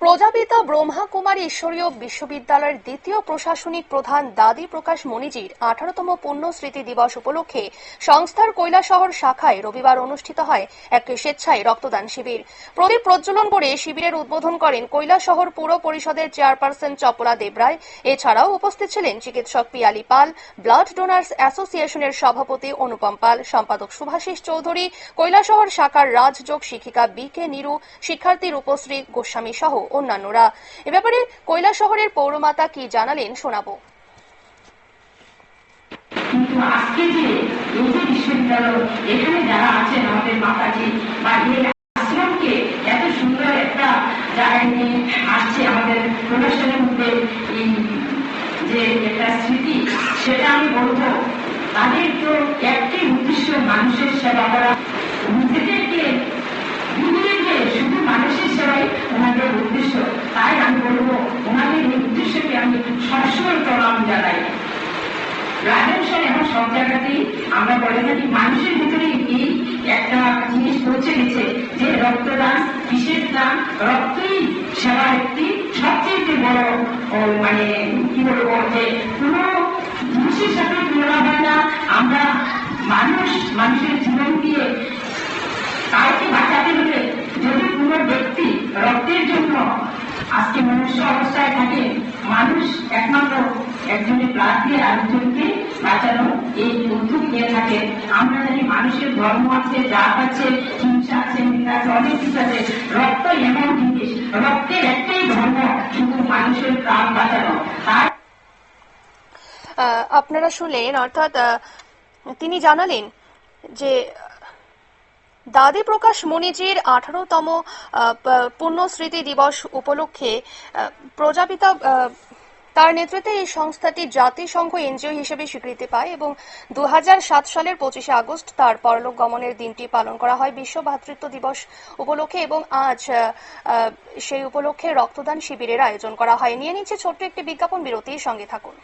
প্রজাপিতা ব্রহ্মা কুমারী ঈশ্বরীয় বিশ্ববিদ্যালয়ের দ্বিতীয় প্রশাসনিক প্রধান দাদি প্রকাশ মণিজির আঠারোতম পূর্ণ স্মৃতি দিবস উপলক্ষে সংস্থার কৈলাসহর শাখায় রবিবার অনুষ্ঠিত হয় এক স্বেচ্ছায় রক্তদান শিবির। প্রদীপ প্রজ্বলন করে শিবিরের উদ্বোধন করেন কৈলাসহর পুর পরিষদের চেয়ারপারসন চপলা দেবরায় এছাড়াও উপস্থিত ছিলেন চিকিৎসক পিয়ালি পাল, ব্লাড ডোনার্স অ্যাসোসিয়েশনের সভাপতি অনুপম পাল, সম্পাদক সুভাষিস চৌধুরী, কৈলাসহর শাখার রাজযোগ শিক্ষিকা বি কে নিরু, শিক্ষার্থী রূপশ্রী গোস্বামী সহ। অন্যান্যরা। এ ব্যাপারে কৈলাসহরের পৌরমাতা কি জানালেন শোনাবো। আজকে যে এই বিশ্ববিদ্যালয় এখানে যারা আছেন আমাদের মাতাজি, বা আশ্রমকে এত সুন্দর একটা জায়গায় নিয়ে আসছে আমাদের প্রদর্শনের মধ্যে যে একটা স্মৃতি, সেটা আমি বলব। তাদের তো একটি উদ্দেশ্য মানুষের সেবা করা। নিজেদেরকে ওনাদের উদ্দেশ্য তাই আমি বলব ওনাদের উদ্দেশ্যকে আমি সবসময় প্রণাম জানাই। রাজেশন এখন সব জায়গাতেই আমরা বলে থাকি, মানুষের ভিতরে এই একটা জিনিস পৌঁছে গেছে যে রক্তদান, বিশেষ দান, রক্তই সেবা একটি সবচেয়ে বড় মানে কি বলব, যে মনুষ্য অবস্থায় থাকে, মানুষ একমাত্র একজনের দিয়ে আরেকজনকে বাঁচানো এই উদ্যোগ নিয়ে থাকে। আমরা জানি মানুষের ধর্ম আছে, জাত আছে, হিংসা আছে, নিন্দা আছে, অনেক কিছু আছে। রক্ত এমন জিনিস, রক্তের একটাই ধর্ম শুধু মানুষের প্রাণ বাঁচানো। তার আপনারা শুনলেন, অর্থাৎ তিনি জানালেন যে দাদি প্রকাশ মণিজির আঠারোতম পূর্ণ স্মৃতি দিবস উপলক্ষে প্রজাপিতা তার নেতৃত্বে এই সংস্থাটি জাতিসংঘ এনজিও হিসেবে স্বীকৃতি পায় এবং দু হাজার সাত সালের পঁচিশে আগস্ট তার পরলোক গমনের দিনটি পালন করা হয়। বিশ্ব ভ্রাতৃত্ব দিবস উপলক্ষে এবং আজ সেই উপলক্ষে রক্তদান শিবিরের আয়োজন করা হয়। নিয়ে নিচ্ছে ছোট্ট একটি বিজ্ঞাপন, বিরতির সঙ্গে থাকুন।